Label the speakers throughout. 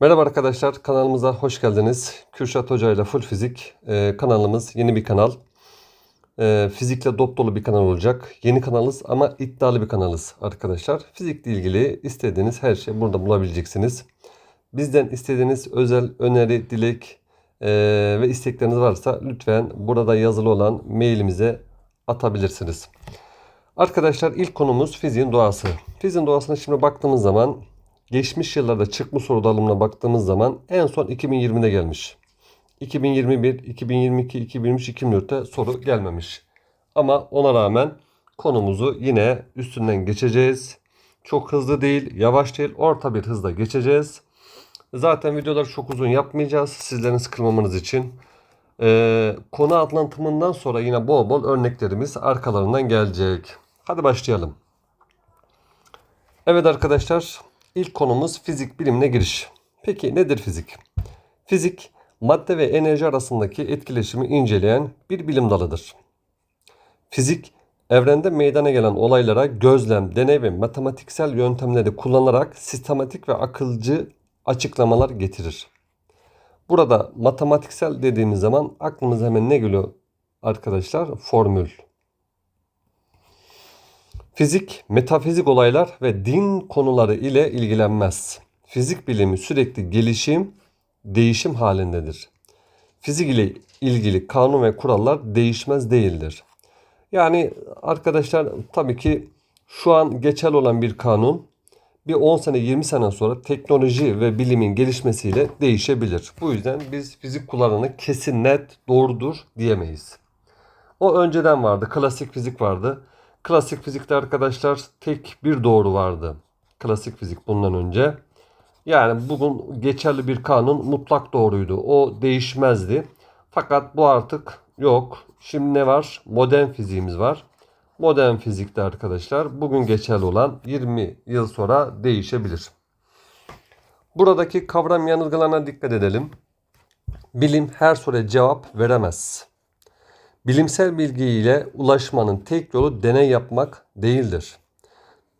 Speaker 1: Merhaba arkadaşlar, kanalımıza hoş geldiniz. Kürşat Hoca ile Full Fizik e, kanalımız yeni bir kanal. E, fizikle dop dolu bir kanal olacak. Yeni kanalız ama iddialı bir kanalız arkadaşlar. Fizikle ilgili istediğiniz her şeyi burada bulabileceksiniz. Bizden istediğiniz özel öneri, dilek e, ve istekleriniz varsa lütfen burada yazılı olan mailimize atabilirsiniz. Arkadaşlar ilk konumuz fiziğin doğası. Fiziğin doğasına şimdi baktığımız zaman geçmiş yıllarda çıkmış soru dağılımına baktığımız zaman en son 2020'de gelmiş. 2021, 2022, 2023, 2024'te soru gelmemiş. Ama ona rağmen konumuzu yine üstünden geçeceğiz. Çok hızlı değil, yavaş değil, orta bir hızla geçeceğiz. Zaten videoları çok uzun yapmayacağız sizlerin sıkılmamanız için. Ee, konu anlatımından sonra yine bol bol örneklerimiz arkalarından gelecek. Hadi başlayalım. Evet arkadaşlar, ilk konumuz fizik bilimine giriş. Peki nedir fizik? Fizik, madde ve enerji arasındaki etkileşimi inceleyen bir bilim dalıdır. Fizik, evrende meydana gelen olaylara gözlem, deney ve matematiksel yöntemleri kullanarak sistematik ve akılcı açıklamalar getirir. Burada matematiksel dediğimiz zaman aklımıza hemen ne geliyor arkadaşlar? Formül. Fizik, metafizik olaylar ve din konuları ile ilgilenmez. Fizik bilimi sürekli gelişim, değişim halindedir. Fizik ile ilgili kanun ve kurallar değişmez değildir. Yani arkadaşlar tabii ki şu an geçerli olan bir kanun bir 10 sene 20 sene sonra teknoloji ve bilimin gelişmesiyle değişebilir. Bu yüzden biz fizik kurallarını kesin net doğrudur diyemeyiz. O önceden vardı. Klasik fizik vardı. Klasik fizikte arkadaşlar tek bir doğru vardı. Klasik fizik bundan önce. Yani bugün geçerli bir kanun mutlak doğruydu. O değişmezdi. Fakat bu artık yok. Şimdi ne var? Modern fiziğimiz var. Modern fizikte arkadaşlar bugün geçerli olan 20 yıl sonra değişebilir. Buradaki kavram yanılgılarına dikkat edelim. Bilim her soruya cevap veremez. Bilimsel bilgiyle ulaşmanın tek yolu deney yapmak değildir.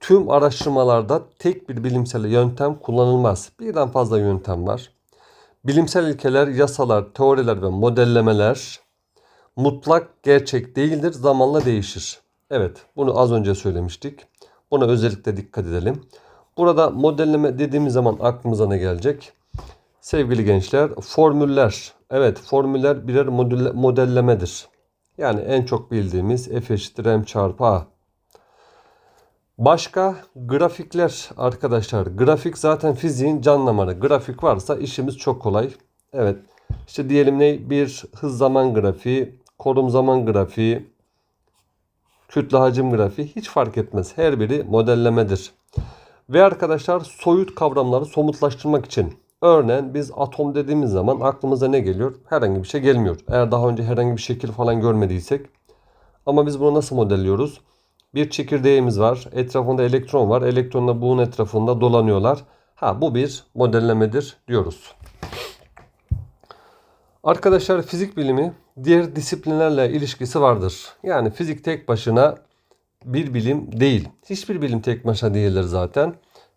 Speaker 1: Tüm araştırmalarda tek bir bilimsel yöntem kullanılmaz. Birden fazla yöntem var. Bilimsel ilkeler, yasalar, teoriler ve modellemeler mutlak gerçek değildir, zamanla değişir. Evet, bunu az önce söylemiştik. Buna özellikle dikkat edelim. Burada modelleme dediğimiz zaman aklımıza ne gelecek? Sevgili gençler, formüller. Evet, formüller birer modelle- modellemedir. Yani en çok bildiğimiz F eşittir M çarpı A. Başka grafikler arkadaşlar. Grafik zaten fiziğin can damarı. Grafik varsa işimiz çok kolay. Evet. İşte diyelim ne? Bir hız zaman grafiği, konum zaman grafiği, kütle hacim grafiği hiç fark etmez. Her biri modellemedir. Ve arkadaşlar soyut kavramları somutlaştırmak için örneğin biz atom dediğimiz zaman aklımıza ne geliyor? Herhangi bir şey gelmiyor. Eğer daha önce herhangi bir şekil falan görmediysek. Ama biz bunu nasıl modelliyoruz? Bir çekirdeğimiz var. Etrafında elektron var. Elektronla buğun etrafında dolanıyorlar. Ha bu bir modellemedir diyoruz. Arkadaşlar fizik bilimi diğer disiplinlerle ilişkisi vardır. Yani fizik tek başına bir bilim değil. Hiçbir bilim tek başına değildir zaten.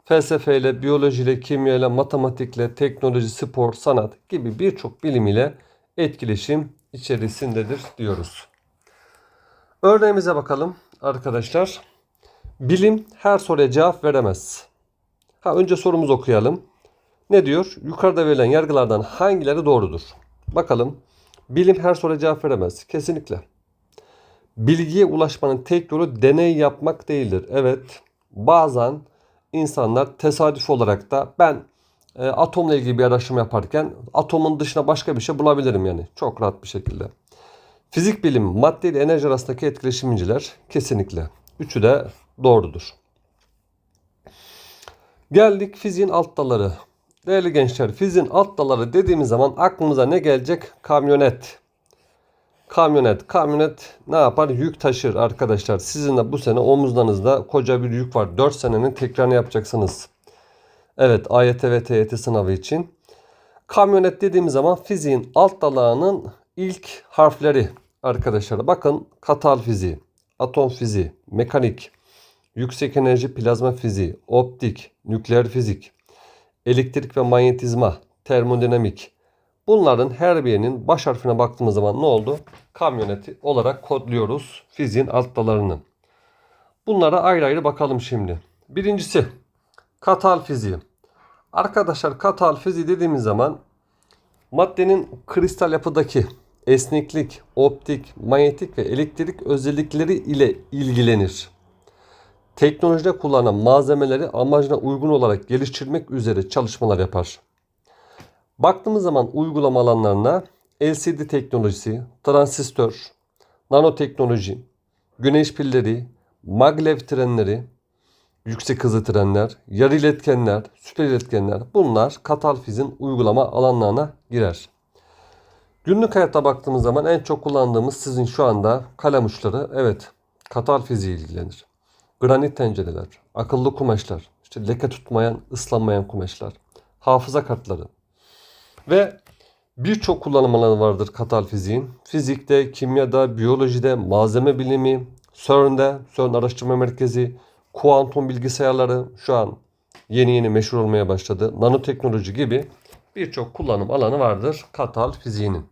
Speaker 1: Felsefeyle, biyolojiyle, kimyayla, matematikle, teknoloji, spor, sanat gibi birçok bilim ile etkileşim içerisindedir diyoruz. Örneğimize bakalım arkadaşlar. Bilim her soruya cevap veremez. Ha önce sorumuzu okuyalım. Ne diyor? Yukarıda verilen yargılardan hangileri doğrudur? Bakalım. Bilim her soruya cevap veremez. Kesinlikle. Bilgiye ulaşmanın tek yolu deney yapmak değildir. Evet. Bazen insanlar tesadüf olarak da ben e, atomla ilgili bir araştırma yaparken atomun dışına başka bir şey bulabilirim yani. Çok rahat bir şekilde. Fizik bilim, madde ile enerji arasındaki etkileşim inceler. Kesinlikle. Üçü de doğrudur. Geldik fiziğin alt dalları. Değerli gençler, fiziğin alt dalları dediğimiz zaman aklımıza ne gelecek? Kamyonet. Kamyonet. Kamyonet ne yapar? Yük taşır arkadaşlar. Sizin de bu sene omuzlarınızda koca bir yük var. 4 senenin tekrarını yapacaksınız. Evet AYT ve TYT sınavı için. Kamyonet dediğimiz zaman fiziğin alt dalağının ilk harfleri arkadaşlar. Bakın katal fiziği, atom fiziği, mekanik, yüksek enerji plazma fiziği, optik, nükleer fizik, elektrik ve manyetizma, termodinamik. Bunların her birinin baş harfine baktığımız zaman ne oldu? Kamyoneti olarak kodluyoruz fiziğin alt dallarını. Bunlara ayrı ayrı bakalım şimdi. Birincisi katal fiziği. Arkadaşlar katal fiziği dediğimiz zaman maddenin kristal yapıdaki esneklik, optik, manyetik ve elektrik özellikleri ile ilgilenir. Teknolojide kullanılan malzemeleri amacına uygun olarak geliştirmek üzere çalışmalar yapar. Baktığımız zaman uygulama alanlarına LCD teknolojisi, transistör, nanoteknoloji, güneş pilleri, maglev trenleri, yüksek hızlı trenler, yarı iletkenler, süper iletkenler bunlar katal fizin uygulama alanlarına girer. Günlük hayatta baktığımız zaman en çok kullandığımız sizin şu anda kalem uçları evet katal fiziği ilgilenir. Granit tencereler, akıllı kumaşlar, işte leke tutmayan, ıslanmayan kumaşlar, hafıza kartları ve birçok kullanım alanı vardır katal fiziğin. Fizikte, kimyada, biyolojide, malzeme bilimi, CERN'de, CERN Araştırma Merkezi, kuantum bilgisayarları şu an yeni yeni meşhur olmaya başladı. Nanoteknoloji gibi birçok kullanım alanı vardır katal fiziğinin.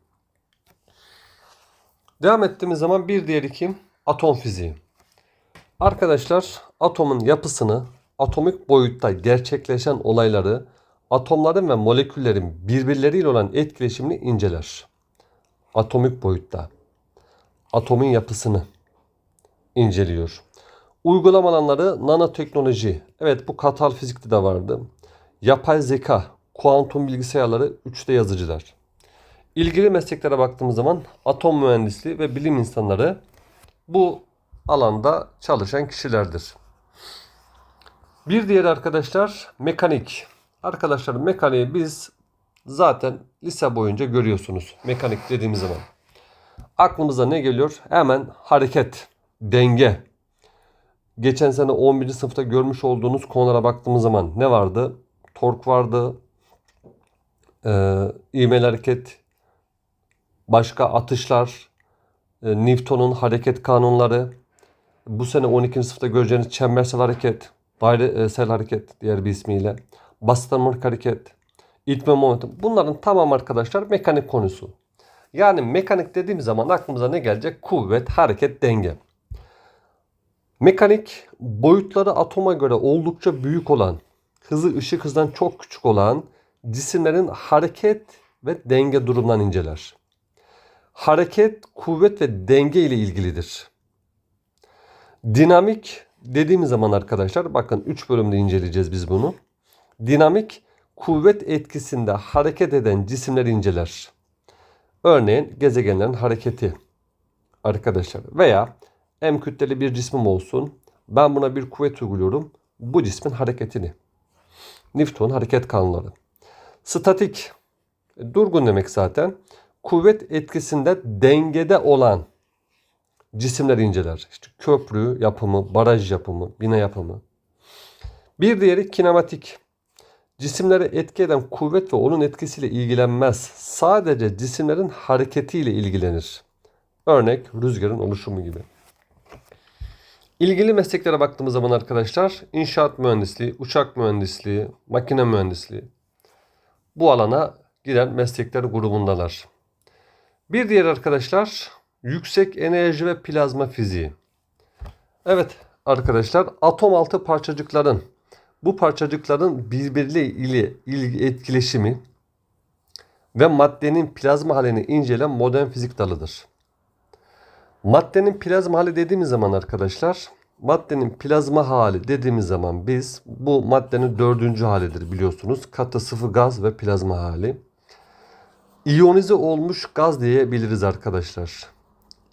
Speaker 1: Devam ettiğimiz zaman bir diğeri kim? Atom fiziği. Arkadaşlar atomun yapısını, atomik boyutta gerçekleşen olayları, atomların ve moleküllerin birbirleriyle olan etkileşimini inceler. Atomik boyutta atomun yapısını inceliyor. Uygulama alanları nanoteknoloji. Evet bu katal fizikte de vardı. Yapay zeka, kuantum bilgisayarları 3D yazıcılar. İlgili mesleklere baktığımız zaman atom mühendisliği ve bilim insanları bu alanda çalışan kişilerdir. Bir diğer arkadaşlar mekanik. Arkadaşlar mekaniği biz zaten lise boyunca görüyorsunuz. Mekanik dediğimiz zaman. Aklımıza ne geliyor? Hemen hareket, denge. Geçen sene 11. sınıfta görmüş olduğunuz konulara baktığımız zaman ne vardı? Tork vardı. Ee, ivmeli hareket, başka atışlar, e, Newton'un hareket kanunları, bu sene 12. sınıfta göreceğiniz çembersel hareket, dairesel hareket diğer bir ismiyle, basit harmonik hareket, itme momentum. Bunların tamam arkadaşlar mekanik konusu. Yani mekanik dediğim zaman aklımıza ne gelecek? Kuvvet, hareket, denge. Mekanik boyutları atoma göre oldukça büyük olan, hızı ışık hızından çok küçük olan cisimlerin hareket ve denge durumdan inceler. Hareket, kuvvet ve denge ile ilgilidir. Dinamik dediğimiz zaman arkadaşlar bakın 3 bölümde inceleyeceğiz biz bunu. Dinamik kuvvet etkisinde hareket eden cisimleri inceler. Örneğin gezegenlerin hareketi arkadaşlar veya M kütleli bir cismim olsun. Ben buna bir kuvvet uyguluyorum. Bu cismin hareketini. Newton hareket kanunları. Statik durgun demek zaten. Kuvvet etkisinde dengede olan cisimler inceler. İşte köprü yapımı, baraj yapımı, bina yapımı. Bir diğeri kinematik. Cisimlere etki eden kuvvet ve onun etkisiyle ilgilenmez. Sadece cisimlerin hareketiyle ilgilenir. Örnek rüzgarın oluşumu gibi. İlgili mesleklere baktığımız zaman arkadaşlar inşaat mühendisliği, uçak mühendisliği, makine mühendisliği bu alana giren meslekler grubundalar. Bir diğer arkadaşlar yüksek enerji ve plazma fiziği. Evet arkadaşlar atom altı parçacıkların bu parçacıkların birbirleriyle ilgi etkileşimi ve maddenin plazma halini incelen modern fizik dalıdır. Maddenin plazma hali dediğimiz zaman arkadaşlar maddenin plazma hali dediğimiz zaman biz bu maddenin dördüncü halidir biliyorsunuz. Katı sıvı gaz ve plazma hali. İyonize olmuş gaz diyebiliriz arkadaşlar.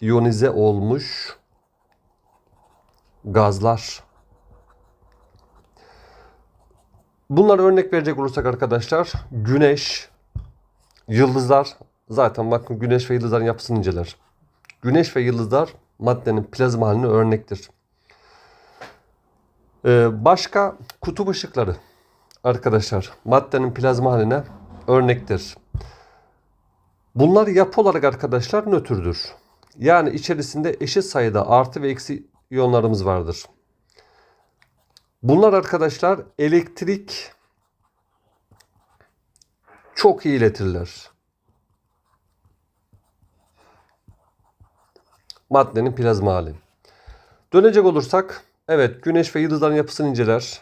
Speaker 1: İyonize olmuş gazlar. Bunlara örnek verecek olursak arkadaşlar güneş, yıldızlar zaten bakın güneş ve yıldızların yapısını inceler. Güneş ve yıldızlar maddenin plazma haline örnektir. Ee, başka kutup ışıkları arkadaşlar maddenin plazma haline örnektir. Bunlar yapı olarak arkadaşlar nötrdür. Yani içerisinde eşit sayıda artı ve eksi iyonlarımız vardır. Bunlar arkadaşlar elektrik çok iyi iletirler. Maddenin plazma hali. Dönecek olursak, evet güneş ve yıldızların yapısını inceler.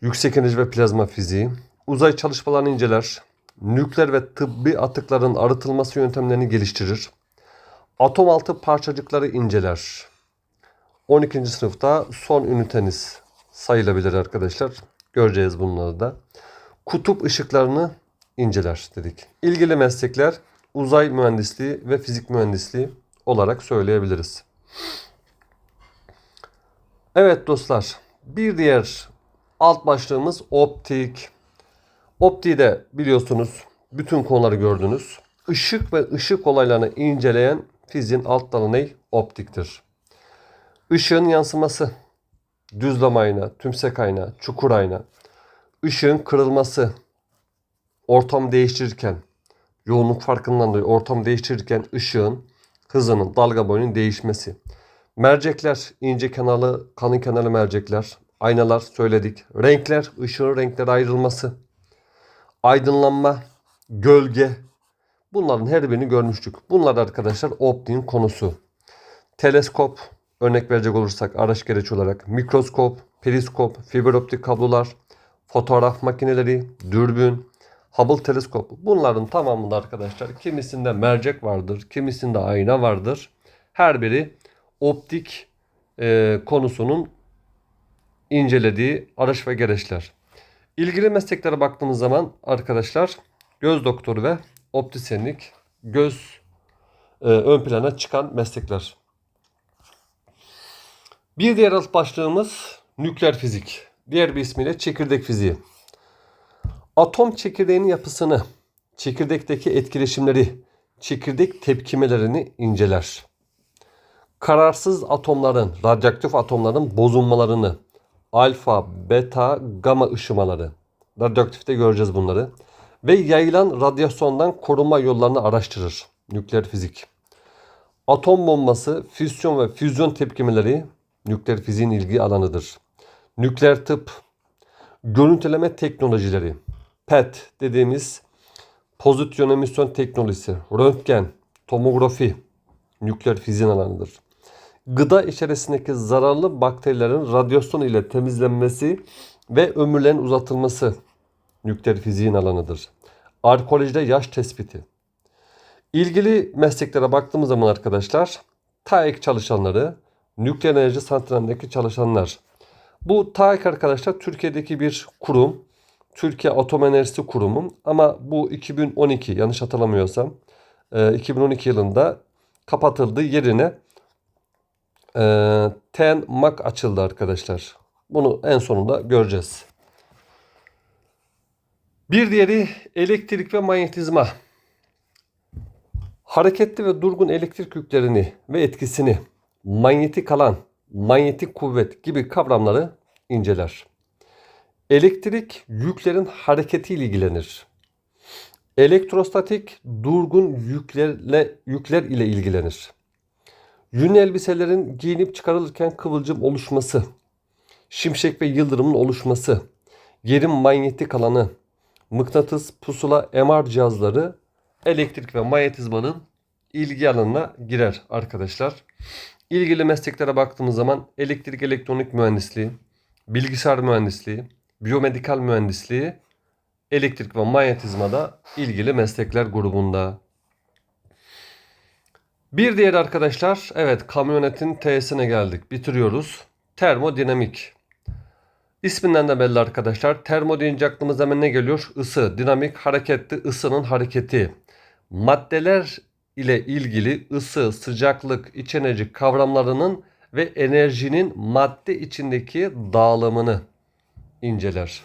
Speaker 1: Yüksek enerji ve plazma fiziği. Uzay çalışmalarını inceler. Nükleer ve tıbbi atıkların arıtılması yöntemlerini geliştirir. Atom altı parçacıkları inceler. 12. sınıfta son üniteniz sayılabilir arkadaşlar. Göreceğiz bunları da. Kutup ışıklarını inceler dedik. İlgili meslekler uzay mühendisliği ve fizik mühendisliği olarak söyleyebiliriz. Evet dostlar, bir diğer alt başlığımız optik. Optiği de biliyorsunuz bütün konuları gördünüz. Işık ve ışık olaylarını inceleyen fiziğin alt dalı ne? Optiktir. Işığın yansıması, düzlem ayna, tümsek ayna, çukur ayna, ışığın kırılması, ortam değiştirirken, yoğunluk farkından dolayı ortam değiştirirken ışığın hızının, dalga boyunun değişmesi. Mercekler, ince kenarlı, kalın kenarlı mercekler, aynalar söyledik. Renkler, ışığın renklere ayrılması, aydınlanma, gölge. Bunların her birini görmüştük. Bunlar arkadaşlar optiğin konusu. Teleskop, örnek verecek olursak araç gereç olarak mikroskop, periskop, fiber optik kablolar, fotoğraf makineleri, dürbün, Hubble teleskop. Bunların tamamında arkadaşlar kimisinde mercek vardır, kimisinde ayna vardır. Her biri optik e, konusunun incelediği araç ve gereçler. İlgili mesleklere baktığımız zaman arkadaşlar göz doktoru ve optisyenlik göz e, ön plana çıkan meslekler. Bir diğer alt başlığımız nükleer fizik. Diğer bir ismiyle çekirdek fiziği. Atom çekirdeğinin yapısını, çekirdekteki etkileşimleri, çekirdek tepkimelerini inceler. Kararsız atomların, radyoaktif atomların bozulmalarını, alfa, beta, gamma ışımaları, radyoaktifte göreceğiz bunları ve yayılan radyasyondan korunma yollarını araştırır. Nükleer fizik. Atom bombası, füsyon ve füzyon tepkimeleri nükleer fiziğin ilgi alanıdır. Nükleer tıp, görüntüleme teknolojileri, PET dediğimiz pozityon emisyon teknolojisi, röntgen, tomografi, nükleer fiziğin alanıdır. Gıda içerisindeki zararlı bakterilerin radyasyon ile temizlenmesi ve ömürlerin uzatılması nükleer fiziğin alanıdır. Arkeolojide yaş tespiti. İlgili mesleklere baktığımız zaman arkadaşlar TAEK çalışanları, nükleer enerji santralindeki çalışanlar. Bu TAEK arkadaşlar Türkiye'deki bir kurum. Türkiye Atom Enerjisi Kurumu ama bu 2012 yanlış hatırlamıyorsam 2012 yılında kapatıldı yerine e, TEN MAK açıldı arkadaşlar. Bunu en sonunda göreceğiz. Bir diğeri elektrik ve manyetizma. Hareketli ve durgun elektrik yüklerini ve etkisini, manyetik alan, manyetik kuvvet gibi kavramları inceler. Elektrik yüklerin hareketiyle ilgilenir. Elektrostatik durgun yüklerle yükler ile ilgilenir. Yün elbiselerin giyinip çıkarılırken kıvılcım oluşması, şimşek ve yıldırımın oluşması, yerin manyetik alanı, mıknatıs, pusula, MR cihazları elektrik ve manyetizmanın ilgi alanına girer arkadaşlar. İlgili mesleklere baktığımız zaman elektrik elektronik mühendisliği, bilgisayar mühendisliği, biyomedikal mühendisliği, elektrik ve manyetizmada ilgili meslekler grubunda. Bir diğer arkadaşlar, evet kamyonetin T'sine geldik. Bitiriyoruz. Termodinamik. İsminden de belli arkadaşlar. Termo deyince aklımıza hemen ne geliyor? Isı, dinamik, hareketli, ısının hareketi. Maddeler ile ilgili ısı, sıcaklık, iç enerji kavramlarının ve enerjinin madde içindeki dağılımını inceler.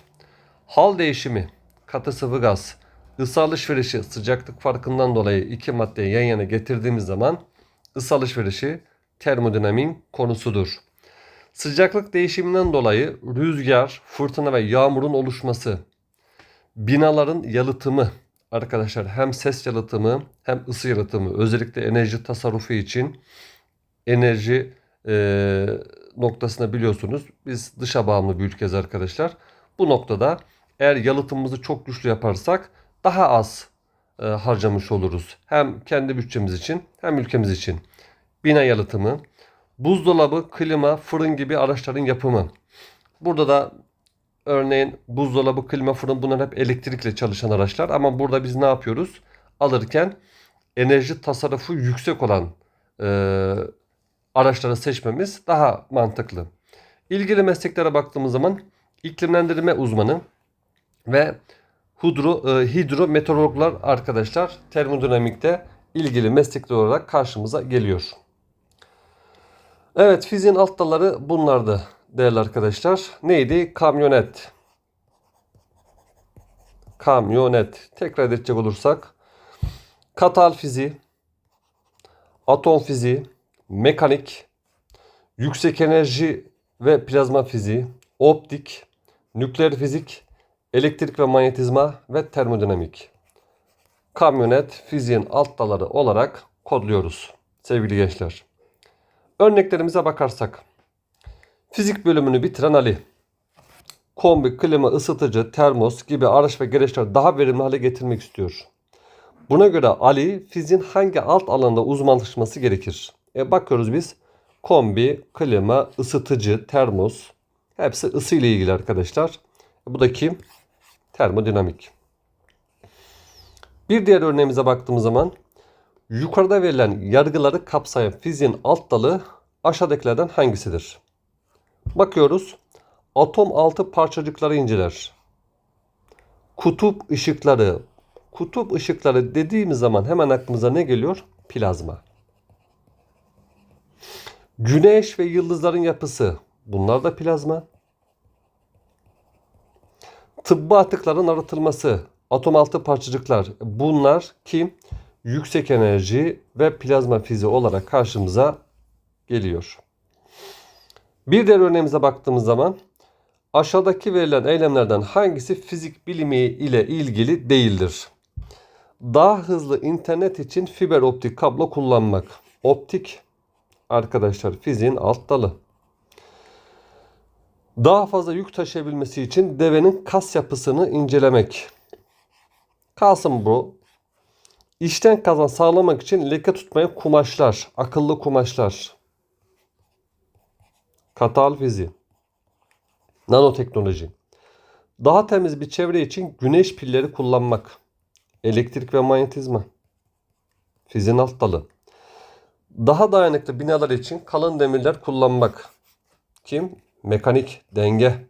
Speaker 1: Hal değişimi, katı sıvı gaz, ısı alışverişi sıcaklık farkından dolayı iki maddeyi yan yana getirdiğimiz zaman ısı alışverişi termodinamiğin konusudur. Sıcaklık değişiminden dolayı rüzgar, fırtına ve yağmurun oluşması, binaların yalıtımı, arkadaşlar hem ses yalıtımı hem ısı yalıtımı özellikle enerji tasarrufu için enerji e, noktasında biliyorsunuz biz dışa bağımlı bir ülkeyiz arkadaşlar. Bu noktada eğer yalıtımımızı çok güçlü yaparsak daha az e, harcamış oluruz. Hem kendi bütçemiz için hem ülkemiz için. Bina yalıtımı, buzdolabı, klima, fırın gibi araçların yapımı. Burada da örneğin buzdolabı, klima, fırın bunlar hep elektrikle çalışan araçlar ama burada biz ne yapıyoruz? Alırken enerji tasarrufu yüksek olan e, araçları seçmemiz daha mantıklı. İlgili mesleklere baktığımız zaman iklimlendirme uzmanı ve hidro, e, hidrometeorologlar arkadaşlar termodinamikte ilgili meslekler olarak karşımıza geliyor. Evet fiziğin alt dalları bunlardı değerli arkadaşlar. Neydi? Kamyonet. Kamyonet. Tekrar edecek olursak katal fiziği, atom fiziği, mekanik, yüksek enerji ve plazma fiziği, optik, nükleer fizik, elektrik ve manyetizma ve termodinamik. Kamyonet fiziğin alt dalları olarak kodluyoruz sevgili gençler. Örneklerimize bakarsak. Fizik bölümünü bitiren Ali. Kombi, klima, ısıtıcı, termos gibi araç ve gereçleri daha verimli hale getirmek istiyor. Buna göre Ali fiziğin hangi alt alanda uzmanlaşması gerekir? E bakıyoruz biz. Kombi, klima, ısıtıcı, termos. Hepsi ısı ile ilgili arkadaşlar. E bu da kim? Termodinamik. Bir diğer örneğimize baktığımız zaman yukarıda verilen yargıları kapsayan fiziğin alt dalı aşağıdakilerden hangisidir? Bakıyoruz. Atom altı parçacıkları inceler. Kutup ışıkları. Kutup ışıkları dediğimiz zaman hemen aklımıza ne geliyor? Plazma. Güneş ve yıldızların yapısı. Bunlar da plazma. Tıbbi atıkların arıtılması. Atom altı parçacıklar. Bunlar kim? Yüksek enerji ve plazma fiziği olarak karşımıza geliyor. Bir diğer örneğimize baktığımız zaman aşağıdaki verilen eylemlerden hangisi fizik bilimi ile ilgili değildir? Daha hızlı internet için fiber optik kablo kullanmak. Optik arkadaşlar fiziğin alt dalı. Daha fazla yük taşıyabilmesi için devenin kas yapısını incelemek. Kalsın bu. İşten kazan sağlamak için leke tutmayan kumaşlar, akıllı kumaşlar. Katal fiziği. Nanoteknoloji. Daha temiz bir çevre için güneş pilleri kullanmak. Elektrik ve manyetizma. Fiziğin alt dalı. Daha dayanıklı binalar için kalın demirler kullanmak. Kim? Mekanik, denge.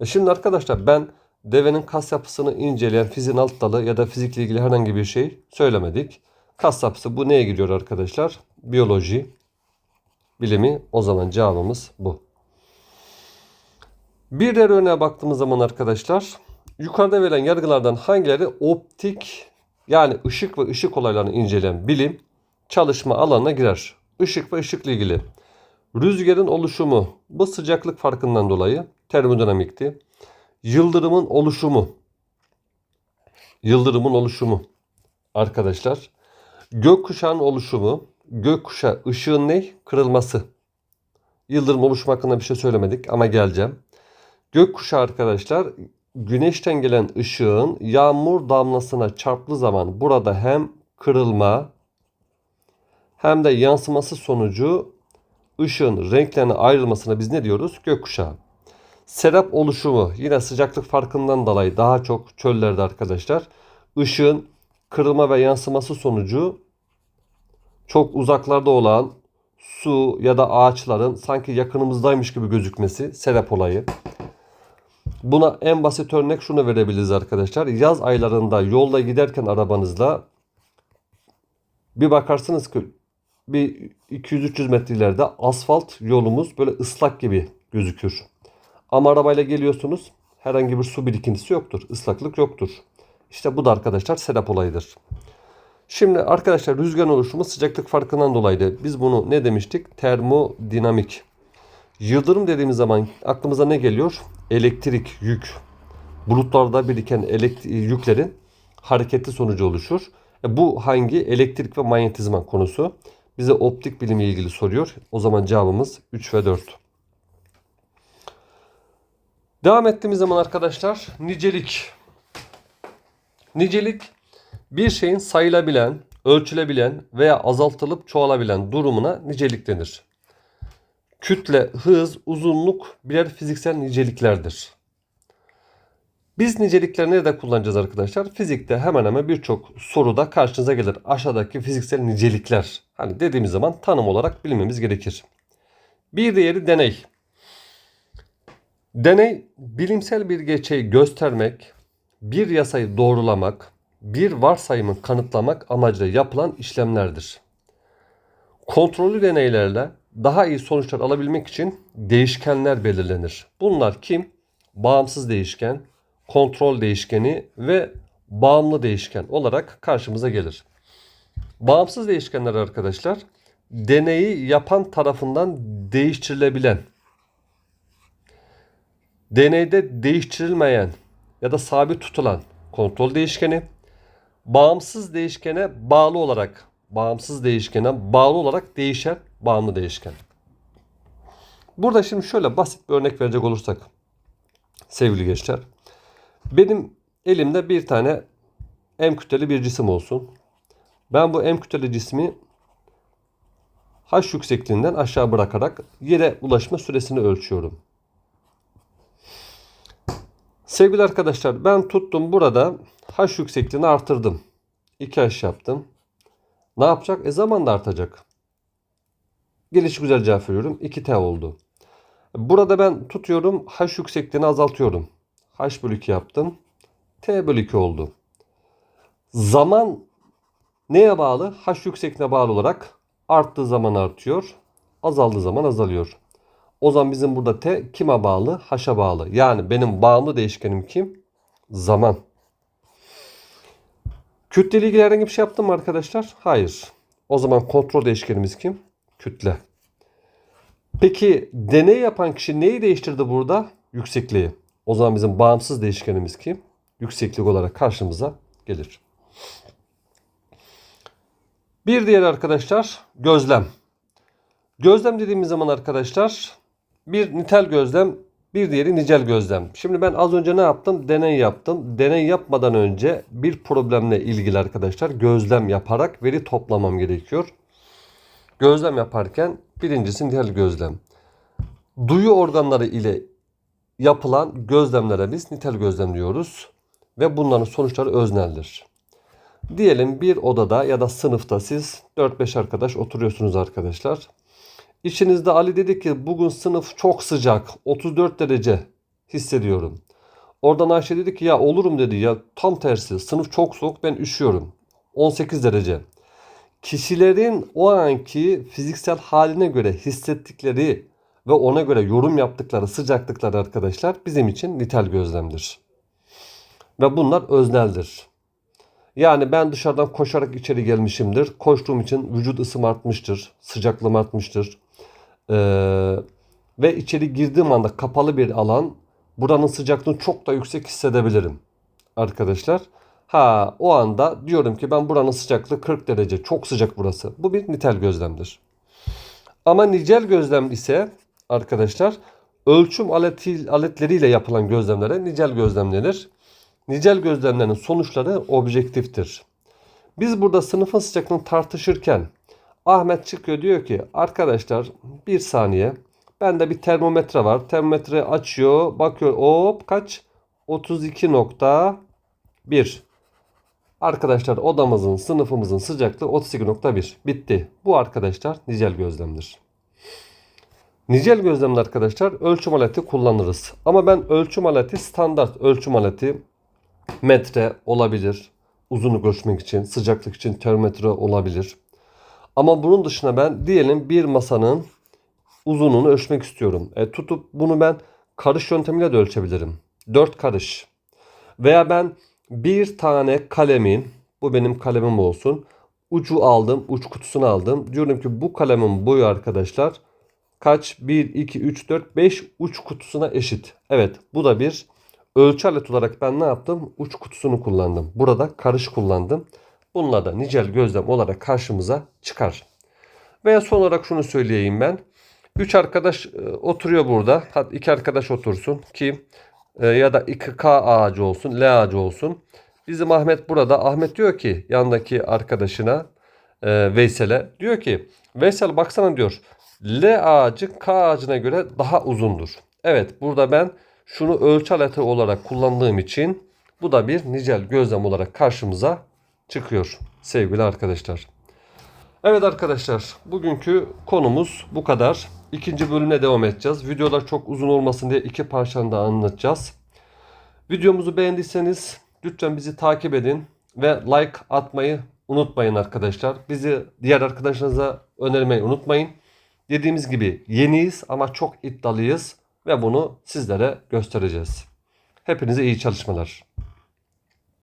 Speaker 1: E şimdi arkadaşlar ben devenin kas yapısını inceleyen fiziğin alt dalı ya da fizikle ilgili herhangi bir şey söylemedik. Kas yapısı bu neye giriyor arkadaşlar? Biyoloji, bilimi o zaman cevabımız bu. Bir diğer örneğe baktığımız zaman arkadaşlar yukarıda verilen yargılardan hangileri optik yani ışık ve ışık olaylarını inceleyen bilim çalışma alanına girer. Işık ve ışıkla ilgili. Rüzgarın oluşumu bu sıcaklık farkından dolayı termodinamikti. Yıldırımın oluşumu. Yıldırımın oluşumu arkadaşlar. Gökkuşağının oluşumu. Gökkuşağı ışığın ne? Kırılması. Yıldırım oluşumu hakkında bir şey söylemedik ama geleceğim. Gökkuşağı arkadaşlar güneşten gelen ışığın yağmur damlasına çarptığı zaman burada hem kırılma hem de yansıması sonucu ışığın renklerine ayrılmasına biz ne diyoruz? Gökkuşağı. Serap oluşumu yine sıcaklık farkından dolayı daha çok çöllerde arkadaşlar. Işığın kırılma ve yansıması sonucu çok uzaklarda olan su ya da ağaçların sanki yakınımızdaymış gibi gözükmesi serap olayı. Buna en basit örnek şunu verebiliriz arkadaşlar. Yaz aylarında yolda giderken arabanızla bir bakarsınız ki bir 200-300 metre ileride asfalt yolumuz böyle ıslak gibi gözükür. Ama arabayla geliyorsunuz herhangi bir su birikintisi yoktur. ıslaklık yoktur. İşte bu da arkadaşlar serap olayıdır. Şimdi arkadaşlar rüzgar oluşumu sıcaklık farkından dolayıydı. Biz bunu ne demiştik? Termodinamik. Yıldırım dediğimiz zaman aklımıza ne geliyor? Elektrik, yük. Bulutlarda biriken yüklerin hareketi sonucu oluşur. E bu hangi? Elektrik ve manyetizma konusu. Bize optik bilimle ilgili soruyor. O zaman cevabımız 3 ve 4. Devam ettiğimiz zaman arkadaşlar nicelik. Nicelik bir şeyin sayılabilen, ölçülebilen veya azaltılıp çoğalabilen durumuna nicelik denir. Kütle, hız, uzunluk birer fiziksel niceliklerdir. Biz nicelikleri nerede kullanacağız arkadaşlar? Fizikte hemen hemen birçok soruda karşınıza gelir. Aşağıdaki fiziksel nicelikler. Hani dediğimiz zaman tanım olarak bilmemiz gerekir. Bir diğeri deney. Deney bilimsel bir gerçeği göstermek, bir yasayı doğrulamak, bir varsayımı kanıtlamak amacıyla yapılan işlemlerdir. Kontrollü deneylerle daha iyi sonuçlar alabilmek için değişkenler belirlenir. Bunlar kim? Bağımsız değişken, kontrol değişkeni ve bağımlı değişken olarak karşımıza gelir. Bağımsız değişkenler arkadaşlar deneyi yapan tarafından değiştirilebilen, deneyde değiştirilmeyen ya da sabit tutulan kontrol değişkeni, bağımsız değişkene bağlı olarak, bağımsız değişkene bağlı olarak değişen bağımlı değişken. Burada şimdi şöyle basit bir örnek verecek olursak sevgili gençler. Benim elimde bir tane M kütleli bir cisim olsun. Ben bu M kütleli cismi H yüksekliğinden aşağı bırakarak yere ulaşma süresini ölçüyorum. Sevgili arkadaşlar ben tuttum burada H yüksekliğini artırdım. 2H yaptım. Ne yapacak? E zaman da artacak. Geliş güzel cevap veriyorum. 2T oldu. Burada ben tutuyorum H yüksekliğini azaltıyorum. H bölü 2 yaptım. T bölü 2 oldu. Zaman neye bağlı? H yüksekliğine bağlı olarak arttığı zaman artıyor. Azaldığı zaman azalıyor. O zaman bizim burada T kime bağlı? H'a bağlı. Yani benim bağımlı değişkenim kim? Zaman. Kütle ilgili herhangi bir şey yaptım mı arkadaşlar? Hayır. O zaman kontrol değişkenimiz kim? Kütle. Peki deney yapan kişi neyi değiştirdi burada? Yüksekliği. O zaman bizim bağımsız değişkenimiz kim? Yükseklik olarak karşımıza gelir. Bir diğer arkadaşlar gözlem. Gözlem dediğimiz zaman arkadaşlar bir nitel gözlem bir diğeri nicel gözlem. Şimdi ben az önce ne yaptım? Deney yaptım. Deney yapmadan önce bir problemle ilgili arkadaşlar gözlem yaparak veri toplamam gerekiyor. Gözlem yaparken birincisi nitel gözlem. Duyu organları ile yapılan gözlemlere biz nitel gözlem diyoruz. Ve bunların sonuçları özneldir. Diyelim bir odada ya da sınıfta siz 4-5 arkadaş oturuyorsunuz arkadaşlar. İçinizde Ali dedi ki bugün sınıf çok sıcak 34 derece hissediyorum. Oradan Ayşe dedi ki ya olurum dedi ya tam tersi sınıf çok soğuk ben üşüyorum 18 derece. Kişilerin o anki fiziksel haline göre hissettikleri ve ona göre yorum yaptıkları sıcaklıklar arkadaşlar bizim için nitel gözlemdir. Ve bunlar özneldir. Yani ben dışarıdan koşarak içeri gelmişimdir. Koştuğum için vücut ısım artmıştır. Sıcaklığım artmıştır. Ee, ve içeri girdiğim anda kapalı bir alan buranın sıcaklığını çok da yüksek hissedebilirim. Arkadaşlar. Ha o anda diyorum ki ben buranın sıcaklığı 40 derece. Çok sıcak burası. Bu bir nitel gözlemdir. Ama nicel gözlem ise arkadaşlar ölçüm aleti, aletleriyle yapılan gözlemlere nicel gözlem denir. Nicel gözlemlerin sonuçları objektiftir. Biz burada sınıfın sıcaklığını tartışırken Ahmet çıkıyor diyor ki arkadaşlar bir saniye bende bir termometre var. Termometre açıyor bakıyor hop kaç 32.1 Arkadaşlar odamızın sınıfımızın sıcaklığı 32.1 bitti. Bu arkadaşlar nicel gözlemdir. Nicel gözlemde arkadaşlar ölçüm aleti kullanırız. Ama ben ölçüm aleti standart ölçüm aleti metre olabilir. Uzunluk ölçmek için, sıcaklık için termometre olabilir. Ama bunun dışında ben diyelim bir masanın uzunluğunu ölçmek istiyorum. E, tutup bunu ben karış yöntemiyle de ölçebilirim. 4 karış. Veya ben bir tane kalemin, bu benim kalemim olsun. Ucu aldım, uç kutusunu aldım. Diyorum ki bu kalemin boyu arkadaşlar kaç? 1, 2, 3, 4, 5 uç kutusuna eşit. Evet bu da bir ölçü aleti olarak ben ne yaptım? Uç kutusunu kullandım. Burada karış kullandım. Bununla da nicel gözlem olarak karşımıza çıkar. Veya son olarak şunu söyleyeyim ben. 3 arkadaş e, oturuyor burada. Hadi 2 arkadaş otursun ki e, ya da 2K ağacı olsun, L ağacı olsun. Bizim Ahmet burada. Ahmet diyor ki yandaki arkadaşına e, Veysel'e diyor ki Veysel baksana diyor L ağacı K ağacına göre daha uzundur. Evet burada ben şunu ölçü aleti olarak kullandığım için bu da bir nicel gözlem olarak karşımıza çıkıyor sevgili arkadaşlar. Evet arkadaşlar bugünkü konumuz bu kadar. İkinci bölümle devam edeceğiz. Videolar çok uzun olmasın diye iki parçanda anlatacağız. Videomuzu beğendiyseniz lütfen bizi takip edin ve like atmayı unutmayın arkadaşlar. Bizi diğer arkadaşlarınıza önermeyi unutmayın. Dediğimiz gibi yeniyiz ama çok iddialıyız ve bunu sizlere göstereceğiz. Hepinize iyi çalışmalar.